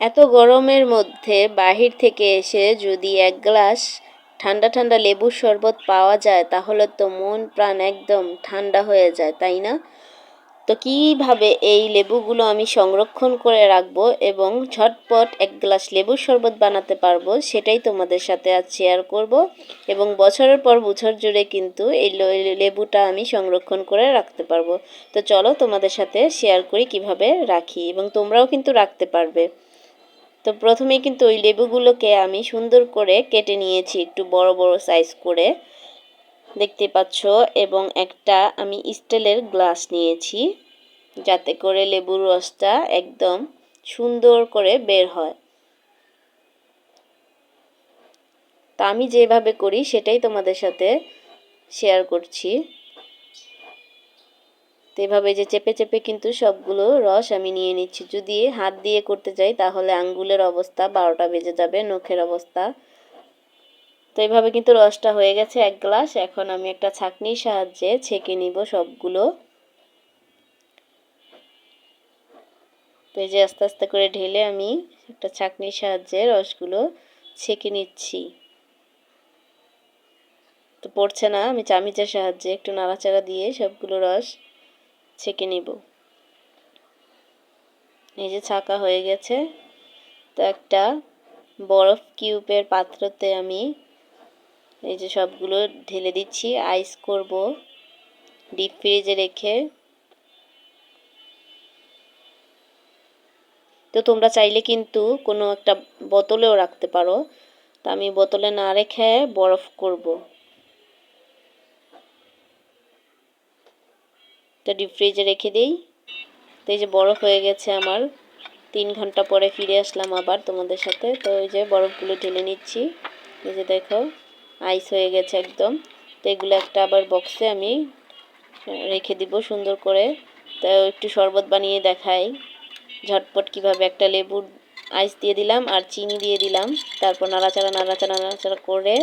এত গরমের মধ্যে বাহির থেকে এসে যদি এক গ্লাস ঠান্ডা ঠান্ডা লেবুর শরবত পাওয়া যায়, তাহলে তো মন প্রাণ একদম ঠান্ডা হয়ে যায়, তাই না? তো কীভাবে এই লেবুগুলো আমি সংরক্ষণ করে রাখব এবং ঝটপট এক গ্লাস লেবুর শরবত বানাতে পারব, সেটাই তোমাদের সাথে আজ শেয়ার করব। এবং বছরের পর বছর জুড়ে কিন্তু এই লেবুটা আমি সংরক্ষণ করে রাখতে পারব। তো চলো তোমাদের সাথে শেয়ার করি কীভাবে রাখি, এবং তোমরাও কিন্তু রাখতে পারবে। তো প্রথমে কিন্তু ওই লেবুগুলোকে আমি সুন্দর করে কেটে নিয়েছি একটু বড় বড় সাইজ করে। দেখতে পাচ্ছ? এবং একটা আমি স্টিলের গ্লাস নিয়েছি যাতে করে লেবুর রসটা একদম সুন্দর করে বের হয়। তা আমি যেভাবে করি সেটাই তোমাদের সাথে শেয়ার করছি। তো এভাবে যে চেপে চেপে কিন্তু সবগুলো রস আমি নিয়ে নিচ্ছি। যদি হাত দিয়ে করতে যাই, তাহলে আঙ্গুলের অবস্থা বারোটা বেজে যাবে, নখের অবস্থা। তো এইভাবে কিন্তু রসটা হয়ে গেছে এক গ্লাস। এখন আমি একটা ছাকনির সাহায্যে ছেঁকে নিব সবগুলো। তো এই যে আস্তে আস্তে করে ঢেলে আমি একটা ছাকনির সাহায্যে রসগুলো ছেঁকে নিচ্ছি। তো পড়ছে না, আমি চামিচের সাহায্যে একটু নাড়াচাড়া দিয়ে সবগুলো রস ছেঁকে নিব। এই যে ছাঁকা হয়ে গেছে। তো একটা বরফ কিউবের পাত্রতে আমি এই যে সবগুলো ঢেলে দিচ্ছি। আইস করব ডিপ ফ্রিজে রেখে। তো তোমরা চাইলে কিন্তু কোনো একটা বোতলেও রাখতে পারো। তা আমি বোতলে না রেখে বরফ করব। তো ডিপ ফ্রিজে রেখে দিই। তো এই যে বরফ হয়ে গেছে আমার। তিন ঘণ্টা পরে ফিরে আসলাম আবার তোমাদের সাথে। তো এই যে বরফগুলো ঢেলে নিচ্ছি। এই যে দেখো আইস হয়ে গেছে একদম। তো এগুলো একটা আবার বক্সে আমি রেখে দিব সুন্দর করে। তো একটু শরবত বানিয়ে দেখাই। ঝটপট কীভাবে একটা লেবুর আইস দিয়ে দিলাম আর চিনি দিয়ে দিলাম। তারপর নাড়াচাড়া নাড়াচাড়া নাড়াচাড়া করে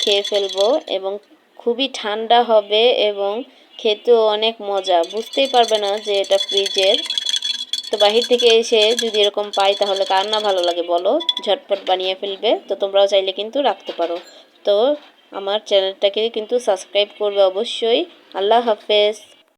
খেয়ে ফেলব এবং খুবই ঠান্ডা হবে এবং খেতেও অনেক মজা। বুঝতেই পারবে না যে এটা ফ্রিজের। তো বাহির থেকে এসে যদি এরকম পাই তাহলে কার না ভালো লাগে বলো? ঝটপট বানিয়ে ফেলবে। তো তোমরাও চাইলে কিন্তু রাখতে পারো। তো আমার চ্যানেলটাকে কিন্তু সাবস্ক্রাইব করবে অবশ্যই। আল্লাহ হাফেজ।